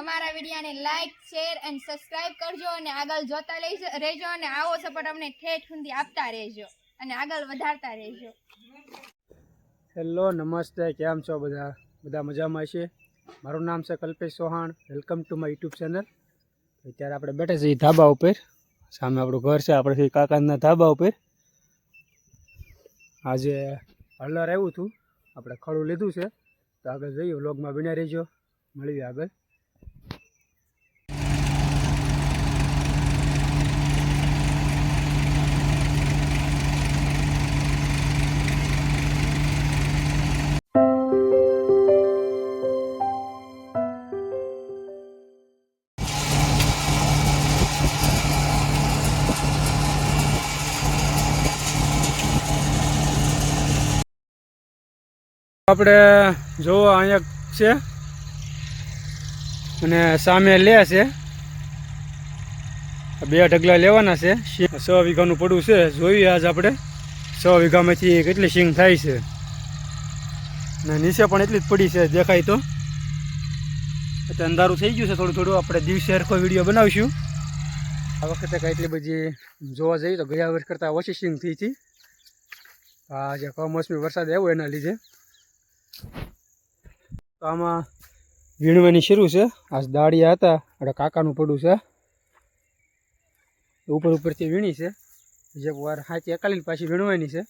અમારા વિડીયાને like share and subscribe કરજો અને આગળ જોતા રહેજો અને આવો સપોર્ટ અમને ઠેઠ સુધી આપતા રહેજો અને આગળ વધારતા રહેજો. હેલો નમસ્તે, કેમ છો બધા? બધા મજામાં છે? મારું નામ છે Kalpesh Chauhan. Welcome to my YouTube channel અત્યારે આપણે બેઠા છીએ ધાબા ઉપર. સામે આપણું ઘર છે, આપણે કાકાના ધાબા ઉપર. આજે હલર આવ્યું હતું. આપણે ખડું લીધું છે. તો આગળ જઈએ વ્લોગમાં બિના રહીજો. મળીએ આગળ. આપણે જોવો અહીંયા છે. અને સામે લે છે. બે ઢગલા લેવાના છે. સો વીઘાનું પડવું છે. જોઈએ આજ આપણે છ વીઘામાંથી કેટલી સિંગ થાય છે. ને નીચે પણ એટલી જ પડી છે, દેખાય તો. એટલે અંધારું થઈ ગયું છે થોડું થોડું. આપણે દિવસે હરખો વીડિયો બનાવીશું. આ વખતે કાંઈ એટલી બધી જોવા જઈએ તો ગયા વર્ષ કરતાં ઓછી સિંગ થઈ હતી. આ જે કમોસમી વરસાદ આવ્યો એના લીધે. તો આમાં વીણવાની શરૂ છે. આ દાળિયા હતા એટલે કાકાનું પડું છે. ઉપર ઉપરથી વીણી છે. જે વાર હાચી એકાલીને પાછી વીણવાની છે.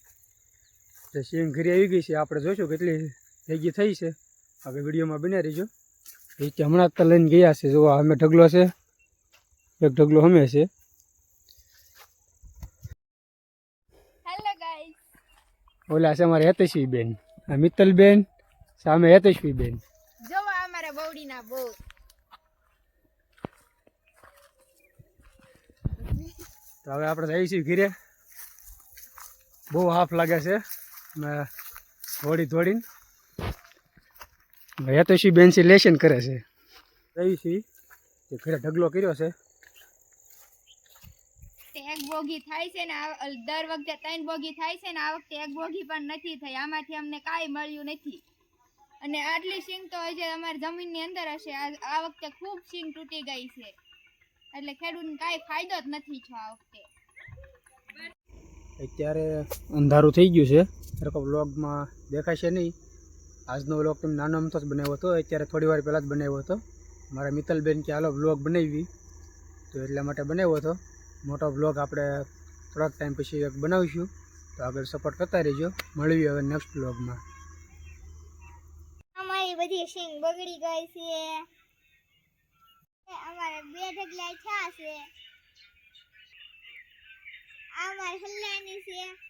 જે સિંગ ઘરે આવી ગઈ છે. આપણે જોઈશું કેટલી ભેગી થઈ છે. આપણે વિડીયોમાં બન્યા રહીજો. એ હમણાં જ તો લઈને ગયા છે. જો અમે ઢગલો છે. એક ઢગલો અમે છે. ઓલા છે અમારે હેતેશવી બેન. આ મિત્તલ બેન સામે હેતેશવી બેન. જોવા અમારા બવડીના બહુ. તો હવે આપણે જઈએ છીએ ઘીરે. બહુ હાફ લાગે છે. ને ધોડીને હેતોશી બેન છે લેશન કરે છે. જઈએ છીએ. ઘરે ઢગલો કર્યો છે. એક બોગી થાય છે ને દર વખતે ત્રણ બોગી થાય છે ને આ વખતે એક બોગી પણ નથી થઈ. આમાંથી અમને કાંઈ મળ્યું નથી. અને આટલી સિંગ તો હજી અમારી જમીનની અંદર હશે. આ વખતે ખૂબ સિંગ તૂટી ગઈ છે. એટલે ખેડૂતને કાંઈ ફાયદો જ નથી છો આ વખતે. અત્યારે અંધારું થઈ ગયું છે. હરકો વ્લોગમાં દેખાશે નહીં. આજનો વ્લોગ તમે નાનો અમથો જ બનાવ્યો હતો. અત્યારે થોડી વાર પહેલાં જ બનાવ્યો હતો. મારા મિત્તલબેન કે હાલો વ્લોગ બનાવી. તો એટલા માટે બનાવ્યો હતો. મોટો વ્લોગ આપણે થોડાક ટાઈમ પછી એક બનાવીશું. તો આગળ સપોર્ટ કરતા રહેજો. મળવી હવે નેક્સ્ટ વ્લોગમાં. બધી સિંગ બગડી ગઈ છે. અમારે બે ઢગલા થયા છે. આ મારી હલ્લાની છે.